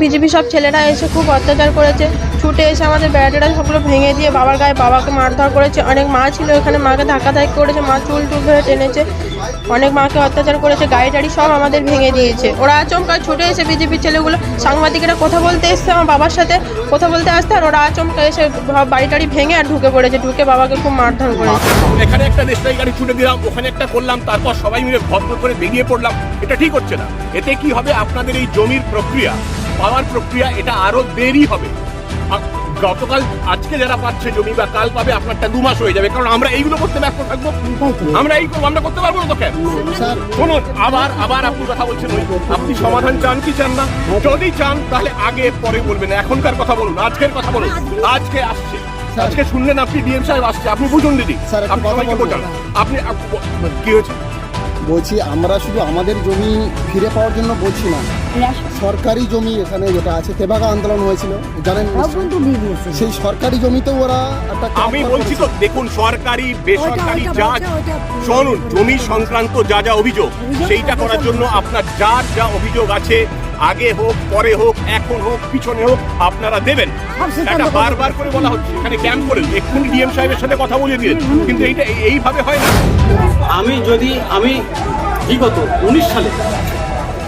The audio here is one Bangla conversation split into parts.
বিজেপি সব ছেলেরা এসে খুব অত্যাচার করেছে। ছুটে এসে আমাদের ব্যাটারা সবগুলো ভেঙে দিয়ে বাবার গায়ে বাবাকে মারধর করেছে। অনেক মা ছিল এখানে, মাকে ধাক্কা ধাক্কি করেছে, মা চুল টুল ধরে টেনেছে। অনেক মাকে অত্যাচার করেছে, গাড়ি টাড়ি সব আমাদের ভেঙে দিয়েছে। ওরা আচমকা ছুটে এসে বিজেপির ছেলেগুলো, সাংবাদিকেরা কথা বলতে এসছে আমার বাবার সাথে, কথা বলতে আসতে আর ওরা আচমকা এসে বাড়ি টাড়ি ভেঙে আর ঢুকে পড়েছে, ঢুকে বাবাকে খুব মারধর করেছে। এখানে একটা দেশলাই গাড়ি ছুটে দিলাম, ওখানে একটা করলাম, তারপর সবাই মিলে ভদ্র করে বেরিয়ে পড়লাম। এটা ঠিক হচ্ছে না। এতে কি হবে? আপনাদের এই জমির প্রক্রিয়া পাওয়ার প্রক্রিয়া এটা আরও দেরি হবে। গতকাল আজকে যারা পাচ্ছে জমি বা কাল পাবে আপনারটা দু মাস হয়ে যাবে কারণ আমরা এইগুলো করতে ব্যস্ত থাকব। আমরা এই করব আমরা করতে পারব না তো কেন? শুনুন আবার আবার আপনি কথা বলছেন আপনি সমাধান চান কি চান না? যদি চান তাহলে আগে পরে বলবেন এখনকার কথা বলুন আজকের কথা বলুন আজকে আসছে। আজকে শুনলেন আপনি ডিএম সাহেব আসছে আপনি বুঝুন দিদি আপনি কথা। আপনি কি হয়েছে? বলছি আমরা শুধু আমাদের জমি ফিরে পাওয়ার জন্য বলছি না সরকারি জমি এখানে যেটা আছে তেবাগা আন্দোলন হয়েছিল জানেন? সেই সরকারি জমিতেও ওরা একটা আমি বলছি তো দেখুন সরকারি বেসরকারি যা। শুনুন জমি সংক্রান্ত যা যা অভিযোগ অভিযোগ সেইটা করার জন্য আপনার যার যা অভিযোগ আছে আগে হোক পরে হোক এখন হোক পিছনে হোক আপনারা দেবেন। সব এটা বারবার করে বলা হচ্ছে এখানে ক্যাম্প করেন এক্ষুনি ডিএম সাহেবের সাথে কথা বলে দিলেন। কিন্তু এইটা এই- এইভাবে হয় না। আমি যদি আমি বিগত উনিশ সালে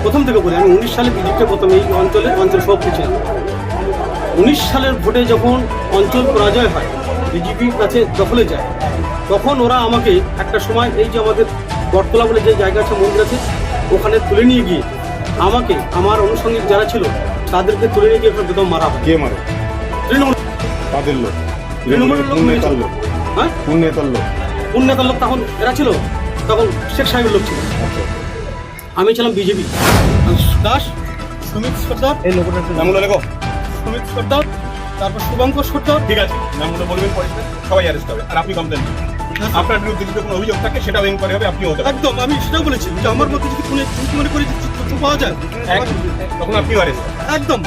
প্রথম থেকে বলি আমি উনিশ সালে বিজেপিতে প্রথম এই অঞ্চলে অঞ্চল সভাপতি ছিলাম উনিশ সালের ভোটে যখন অঞ্চল পরাজয় হয় বিজেপির কাছে দখলে যায় তখন ওরা আমাকে একটা সময় এই যে আমাদের বটতলা বলে যে জায়গা আছে মন্দির আছে ওখানে তুলে নিয়ে গিয়ে আমাকে আমার অনুষঙ্গিক যারা ছিল তাদেরকে তুলে নিয়ে গিয়ে বেদম মারা হয়। কে মারে? তৃণমূল। কাদের লোক। তৃণমূলের লোক নেতার লোক? হ্যাঁ? কোন নেতার লোক? কোন নেতার লোক? তখন এরা ছিল? তখন শেখ সাহেবের লোক ছিল। আমি ছিলাম বিজেপি। দাস সুমিত সর্দার। এই লোকটা নামগুলো লেখো। সুমিত সর্দার তারপর শুভঙ্কর সর্দার। ঠিক আছে নামগুলো বলবেন পরে সবাই অ্যারেস্ট হবে। আর আপনি কমপ্লেন আপনার বিরুদ্ধে যদি কোনো অভিযোগ থাকে সেটাও এনকোয়ারি হবে আপনি হতে একদম আমি সেটাও বলেছি যে আমার মধ্যে যদি কোনো মনে করে পাওয়া যায়? তখন আপনি একদম।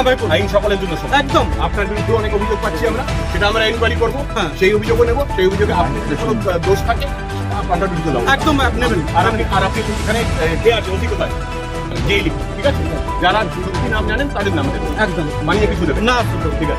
আমায় করুন। আইন সকলের জন্য একদম। আপনার বিরুদ্ধে অনেক অভিযোগ পাচ্ছি আমরা। সেটা আমরা এনকোয়ারি করব। হ্যাঁ। সেই অভিযোগও নেব। সেই অভিযোগে আপনি যদি কোনো দোষ থাকে আপনার বিরুদ্ধে একদম নেবেন। আর আপনি আর আপনি এখানে কে আছে? কোথায় ঠিক আছে? যারা নাম জানেন তাদের নাম দেবেন। একদম। মানিয়ে কিছু দেবেন। না। ঠিক আছে।